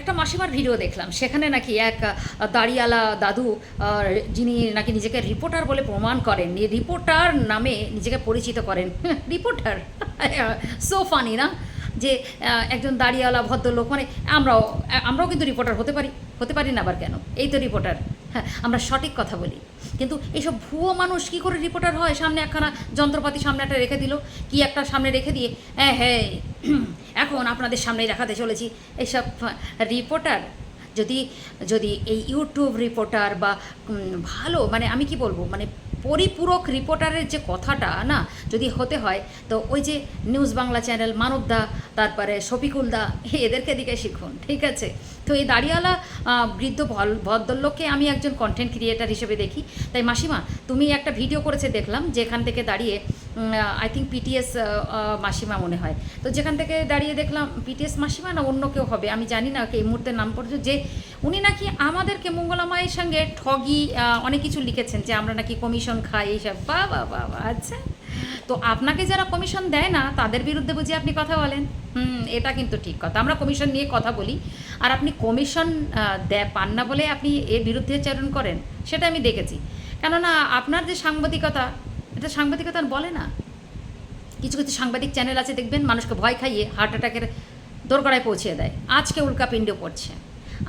একটা মাসিমার ভিডিও দেখলাম। সেখানে নাকি এক দাড়িয়ালা দাদু যিনি নাকি নিজেকে রিপোর্টার বলে প্রমাণ করেন রিপোর্টার নামে নিজেকে পরিচিত করেন। রিপোর্টার সো ফানি না? যে একজন দাড়িওয়ালা ভদ্রলোক মানে আমরাও আমরাও কিন্তু রিপোর্টার হতে পারি হতে পারি না আবার কেন? এই তো রিপোর্টার হ্যাঁ আমরা সঠিক কথা বলি। কিন্তু এইসব ভুয়ো মানুষ কী করে রিপোর্টার হয়? সামনে একখানা যন্ত্রপাতি সামনে একটা রেখে দিল। কি একটা সামনে রেখে দিয়ে? হ্যাঁ হ্যাঁ এখন আপনাদের সামনেই দেখাতে চলেছি। এইসব রিপোর্টার যদি যদি এই ইউটিউব রিপোর্টার বা ভালো মানে আমি কি বলব? মানে পরিপূরক রিপোর্টারের যে কথাটা, না, যদি হতে হয়, তো ওই যে নিউজ বাংলা চ্যানেল মানবদা তারপরে শফিকুলদা এদেরকে দিকে শিখুন, ঠিক আছে? তো এই দাঁড়িয়ালা বৃদ্ধ ভদ্রলোককে আমি একজন কন্টেন্ট ক্রিয়েটার হিসেবে দেখি। তাই মাসিমা, তুমি একটা ভিডিও করেছে দেখলাম, যেখান থেকে দাঁড়িয়ে আই থিঙ্ক পিটিএস মাসিমা মনে হয়। তো যেখান থেকে দাঁড়িয়ে দেখলাম পিটিএস মাসিমা না অন্য কেউ হবে, আমি জানি না এই মুহূর্তে নাম পড়ছে, যে উনি নাকি আমাদেরকে মঙ্গলা মায়ের সঙ্গে ঠগি অনেক কিছু লিখেছেন, যে আমরা নাকি কমিশন খাই এইসব বা বা বা আচ্ছা। তো আপনাকে যারা কমিশন দেয় না, তাদের বিরুদ্ধে বুঝি আপনি কথা বলেন? হুম, এটা কিন্তু ঠিক কথা। আমরা কমিশন নিয়ে কথা বলি, আর আপনি কমিশন দেয়, পান না বলে আপনি এর বিরুদ্ধে চারণ করেন, সেটা আমি দেখেছি। কেননা আপনার যে সাংবাদিকতা এটা সাংবাদিকতা বলে না। কিছু কিছু সাংবাদিক চ্যানেল আছে, দেখবেন মানুষকে ভয় খাইয়ে হার্ট অ্যাটাকের দোরগড়ায় পৌঁছে দেয়। আজকে উল্কাপিণ্ড পড়ছে।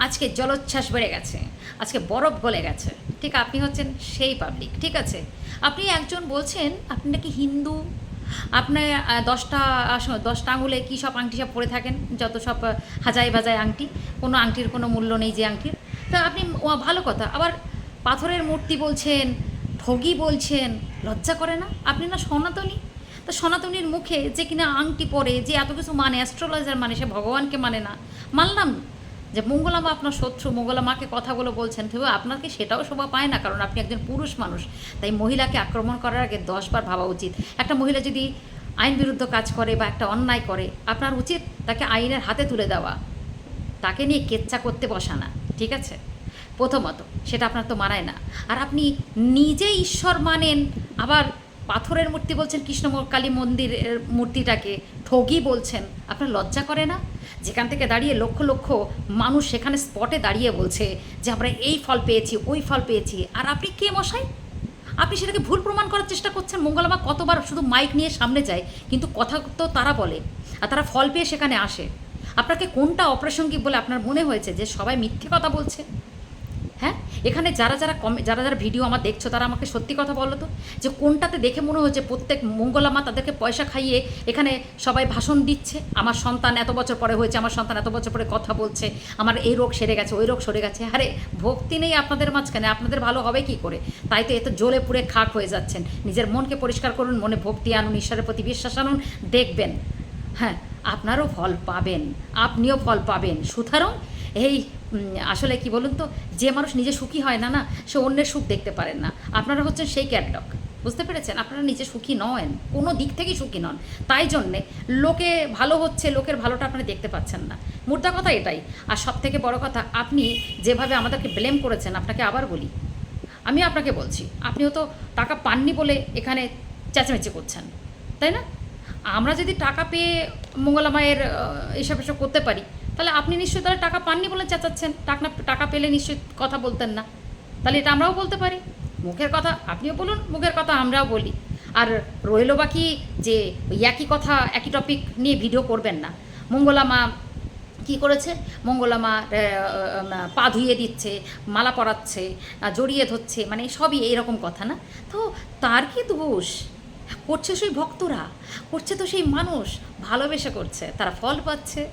আজকে জলোচ্ছ্বাস বেড়ে গেছে। আজকে বরফ গলে গেছে। ঠিক আপনি হচ্ছেন সেই পাবলিক ঠিক আছে? আপনি একজন বলছেন, আপনি নাকি হিন্দু? আপনার দশটা দশটা আঙুলে কী সব আংটি সব পরে থাকেন? যত সব হাজাই ভাজাই আংটি। কোনো আংটির কোনো মূল্য নেই যে আংটির। তা আপনি ভালো কথা। আবার পাথরের মূর্তি বলছেন, ঠগি বলছেন লজ্জা করে না? আপনি না সনাতনী? তা সনাতনীর মুখে যে কিনা আংটি পরে, যে এত কিছু মানে অ্যাস্ট্রোলজার মানে সে ভগবানকে মানে না। মানলাম যে মঙ্গলামা আপনার শত্রু মঙ্গলামাকে কথাগুলো বলছেন তবে আপনাকে সেটাও শোভা পায় না, কারণ আপনি একজন পুরুষ মানুষ। তাই মহিলাকে আক্রমণ করার আগে দশবার ভাবা উচিত। একটা মহিলা যদি আইন বিরুদ্ধ কাজ করে বা একটা অন্যায় করে, আপনার উচিত তাকে আইনের হাতে তুলে দেওয়া। তাকে নিয়ে কেচ্চা করতে বসা না। ঠিক আছে? প্রথমত, সেটা আপনার তো মানায় না। আর আপনি নিজে ঈশ্বর মানেন, আবার পাথরের মূর্তি বলছেন কৃষ্ণ কালী মন্দিরের মূর্তিটাকে, ঠগি বলছেন, আপনার লজ্জা করে না? যেখান থেকে দাঁড়িয়ে লক্ষ লক্ষ মানুষ সেখানে স্পটে দাঁড়িয়ে বলছে যে, আমরা এই ফল পেয়েছি, ওই ফল পেয়েছি। আর আপনি কে মশাই? আপনি সেটাকে ভুল প্রমাণ করার চেষ্টা করছেন। মঙ্গলমা কতবার শুধু মাইক নিয়ে সামনে যায়, কিন্তু কথা তো তারা বলে, আর তারা ফল পেয়ে সেখানে আসে। আপনাকে কোনটা অপ্রাসঙ্গিক বলে আপনার মনে হয়েছে যে, সবাই মিথ্যে কথা বলছে? এখানে যারা যারা কমে যারা যারা ভিডিও আমার দেখছ, তারা আমাকে সত্যি কথা বলো তো, যে কোনটাতে দেখে মনে হচ্ছে প্রত্যেক মঙ্গলামা তাদেরকে পয়সা খাইয়ে এখানে সবাই ভাষণ দিচ্ছে? আমার সন্তান এত বছর পরে হয়েছে, আমার সন্তান এত বছর পরে কথা বলছে, আমার এই রোগ সেরে গেছে, ওই রোগ সরে গেছে। আরে, ভক্তি নেই আপনাদের মাঝখানে, আপনাদের ভালো হবে কি করে? তাই তো এত জ্বলে পুড়ে খাক হয়ে যাচ্ছেন। নিজের মনকে পরিষ্কার করুন, মনে ভক্তি আনুন, ঈশ্বরের প্রতি বিশ্বাস আনুন, দেখবেন। হ্যাঁ আপনারও ফল পাবেন, আপনিও ফল পাবেন। সুতরাং এই আসলে কি বলুন তো, যে মানুষ নিজে সুখী হয় না না, সে অন্যের সুখ দেখতে পারেন না। আপনারা হচ্ছেন সেই ক্যাটলগ বুঝতে পেরেছেন? আপনারা নিজে সুখী নন, কোনো দিক থেকেই সুখী নন। তাই জন্যে লোকে ভালো হচ্ছে, লোকের ভালোটা আপনারা দেখতে পাচ্ছেন না। মুদ্রা কথা এটাই। আর সব থেকে বড় কথা, আপনি যেভাবে আমাদেরকে ব্লেম করেছেন, আপনাকে আবার বলি। আমি আপনাকে বলছি, আপনিও তো টাকা পাননি বলে এখানে চেঁচামেচি করছেন, তাই না? আমরা যদি টাকা পেয়ে মঙ্গলামায়ের এসব এসব করতে পারি তাহলে আপনি নিশ্চয়ই তাহলে টাকা পাননি বলে চেঁচাচ্ছেন। টাকা টাকা পেলে নিশ্চয়ই কথা বলতেন না। তাহলে এটা আমরাও বলতে পারি। মুখের কথা আপনিও বলুন মুখের কথা আমরাও বলি। আর রইল বাকি যে একই কথা একই টপিক নিয়ে ভিডিও করবেন না। মঙ্গলা মা কী করেছে? মঙ্গলামা আহ, আহ, পা ধুইয়ে দিচ্ছে মালা পরাচ্ছে জড়িয়ে ধরছে মানে সবই এইরকম কথা না? তো তার কি দোষ? করছে সেই ভক্তরা, করছে তো সেই মানুষ, ভালোবেসে করছে। তারা ফল পাচ্ছে,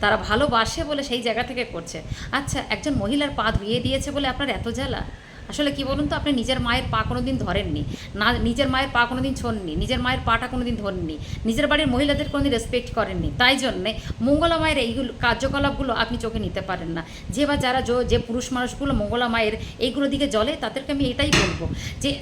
তারা ভালোবাসে বলে সেই জায়গা থেকে করছে। আচ্ছা একজন মহিলার পা ধুইয়ে দিয়েছে বলে আপনার এত জ্বালা? আসলে কি বলুন তো, আপনি নিজের মায়ের পা কোনো দিন ধরেননি? না, নিজের মায়ের পা কোনো দিন ছোননি, নিজের মায়ের পাটা কোনো দিন ধরেননি, নিজের বাড়ির মহিলাদের কোনো দিন রেসপেক্ট করেননি। তাই জন্যে মঙ্গলা মায়ের এইগুলো কার্যকলাপগুলো আপনি চোখে নিতে পারেন না। যে বা যারা যো- পুরুষ মানুষগুলো মঙ্গলা মায়ের এইগুলো দিকে জলে তাদেরকে আমি এটাই বলব যে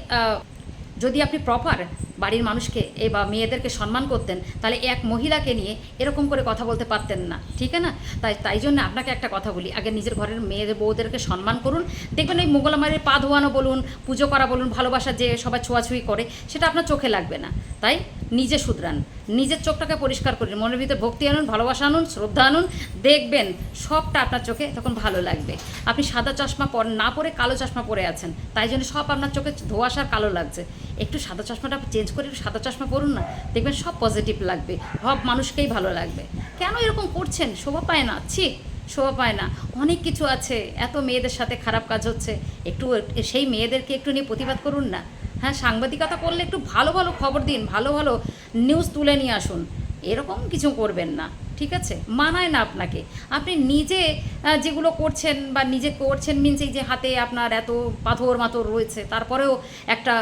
যদি আপনি প্রপার বাড়ির মানুষকে এ বা মেয়েদেরকে সম্মান করতেন, তাহলে এক মহিলাকে নিয়ে এরকম করে কথা বলতে পারতেন না। ঠিক না? তাই তাই জন্য আপনাকে একটা কথা বলি। আগে নিজের ঘরের মেয়েদের বউদেরকে সম্মান করুন। দেখবেন এই মোগলামারের পা ধোয়ানো বলুন, পুজো করা বলুন, ভালোবাসা যে সবাই ছোঁয়াছুঁই করে, সেটা আপনার চোখে লাগবে না। তাই নিজে শুধরান, নিজের চোখটাকে পরিষ্কার করুন মনের ভিতরে ভক্তি আনুন, ভালোবাসা আনুন, শ্রদ্ধা আনুন, দেখবেন সবটা আপনার চোখে তখন ভালো লাগবে। আপনি সাদা চশমা পর, না পরে কালো চশমা পরে আছেন, তাই জন্য সব আপনার চোখে ধোয়াশার কালো লাগছে। একটু সাদা চশমাটা চেঞ্জ করে একটু সাদা চশমা পরুন না, দেখবেন সব পজিটিভ লাগবে, সব মানুষকেই ভালো লাগবে। কেন এরকম করছেন? শোভা পায় না, ছি, শোভা পায় না। অনেক কিছু আছে, এত মেয়েদের সাথে খারাপ কাজ হচ্ছে, একটু, সেই মেয়েদেরকে একটু নিয়ে প্রতিবাদ করুন না। হ্যাঁ সাংবাদিকতা করলে একটু ভালো ভালো খবর দিন, ভালো ভালো নিউজ তুলে নিয়ে আসুন। এরকম কিছু করবেন না, ঠিক আছে? মানায় না আপনাকে। আপনি নিজে যেগুলো করছেন বা নিজে করছেন মিনস এই যে হাতে আপনার এত পাথর মাথর রয়েছে, তারপরেও একটা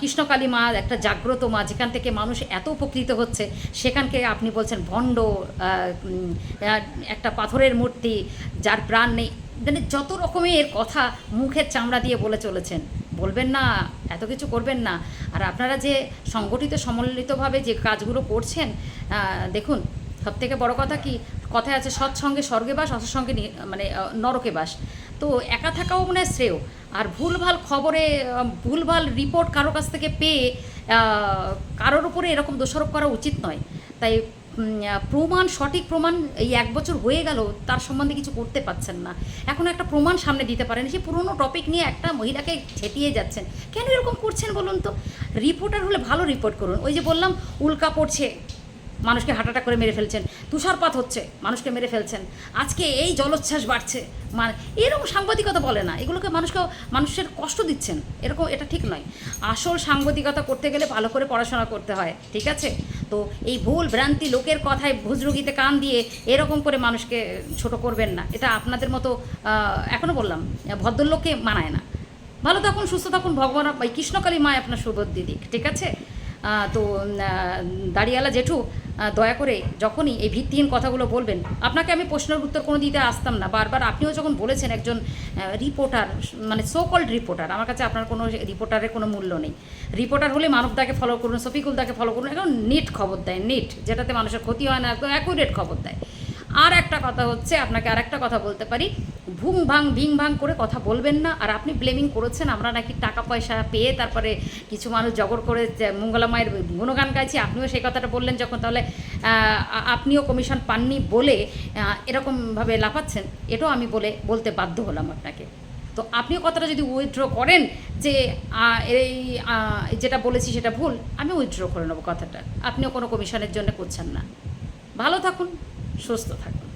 কৃষ্ণকালী মা, একটা জাগ্রত মা, যেখান থেকে মানুষ এত উপকৃত হচ্ছে, সেখানকে আপনি বলছেন ভণ্ড একটা পাথরের মূর্তি যার প্রাণ নেই। মানে যত রকমের কথা মুখের চামড়া দিয়ে বলে চলেছেন, বলবেন না এত কিছু করবেন না। আর আপনারা যে সংগঠিত সমন্বিতভাবে যে কাজগুলো করছেন দেখুন সব থেকে বড় কথা কি, কথায় আছে, সৎসঙ্গে স্বর্গে বাস, অসৎসঙ্গে মানে নরকে বাস। তো একা থাকাও মনে হয় শ্রেয়। আর ভুলভাল খবরে ভুলভাল রিপোর্ট কারও কাছ থেকে পেয়ে কারোর উপরে এরকম দোষারোপ করা উচিত নয়। তাই প্রমাণ, সঠিক প্রমাণ এই এক বছর হয়ে গেল, তার সম্বন্ধে কিছু করতে পারছেন না। এখন একটা প্রমাণ সামনে দিতে পারেন, সে পুরনো টপিক নিয়ে একটা মহিলাকে ছেটিয়ে যাচ্ছেন। কেন এরকম করছেন বলুন তো? রিপোর্টার হলে ভালো রিপোর্ট করুন। ওই যে বললাম, উল্কা পড়ছে। মানুষকে হাঁটাটা করে মেরে ফেলছেন। তুষারপাত হচ্ছে, মানুষকে মেরে ফেলছেন। আজকে এই জলোচ্ছ্বাস বাড়ছে। মানে এরকম সাংবাদিকতা বলে না। এগুলোকে মানুষকে মানুষের কষ্ট দিচ্ছেন। এরকম এটা ঠিক নয়। আসল সাংবাদিকতা করতে গেলে ভালো করে পড়াশোনা করতে হয়, ঠিক আছে? তো এই ভুল ভ্রান্তি লোকের কথায় ভুজরুগিতে কান দিয়ে এরকম করে মানুষকে ছোট করবেন না। এটা আপনাদের মতো এখনও বললাম, ভদ্রলোককে মানায় না। ভালো থাকুন, সুস্থ থাকুন, ভগবান কৃষ্ণকালী মায় আপনার সুবুদ্ধি দিক ঠিক আছে? তো দাড়িওয়ালা জেঠু দয়া করে যখনই এই ভিত্তিহীন কথাগুলো বলবেন, আপনাকে আমি প্রশ্নের উত্তর কোনো দিতে আসতাম না। বারবার আপনিও যখন বলেছেন একজন রিপোর্টার মানে সো কল্ড রিপোর্টার আমার কাছে আপনার কোনো রিপোর্টারের কোনো মূল্য নেই। রিপোর্টার হলে মানবদাকে ফলো করুন, শফিকুলদাকে ফলো করুন, একদম নেট খবর দেয় নেট যেটাতে মানুষের ক্ষতি হয় না, একদম অ্যাকুরেট খবর দেয়। আর একটা কথা হচ্ছে, আপনাকে আর একটা কথা বলতে পারি। ভুং ভাং, ভিং ভাং করে কথা বলবেন না, আর আপনি ব্লেমিং করেছেন, আমরা নাকি টাকা পয়সা পেয়ে তারপরে কিছু মানুষ জগর করে মঙ্গলা মায়ের গুণগান গাইছি, আপনিও সেই কথাটা বললেন যখন তাহলে আপনিও কমিশন পাননি বলে এরকমভাবে লাফাচ্ছেন, এটাও আমি বলে, বলতে বাধ্য হলাম আপনাকে। তো আপনিও কথাটা যদি উইথড্র করেন যে এই যেটা বলেছি সেটা ভুল, আমি উইথড্র করে নেব কথাটা। আপনিও কোনো কমিশনের জন্য করছেন না। ভালো থাকুন। সুস্থ থাকুন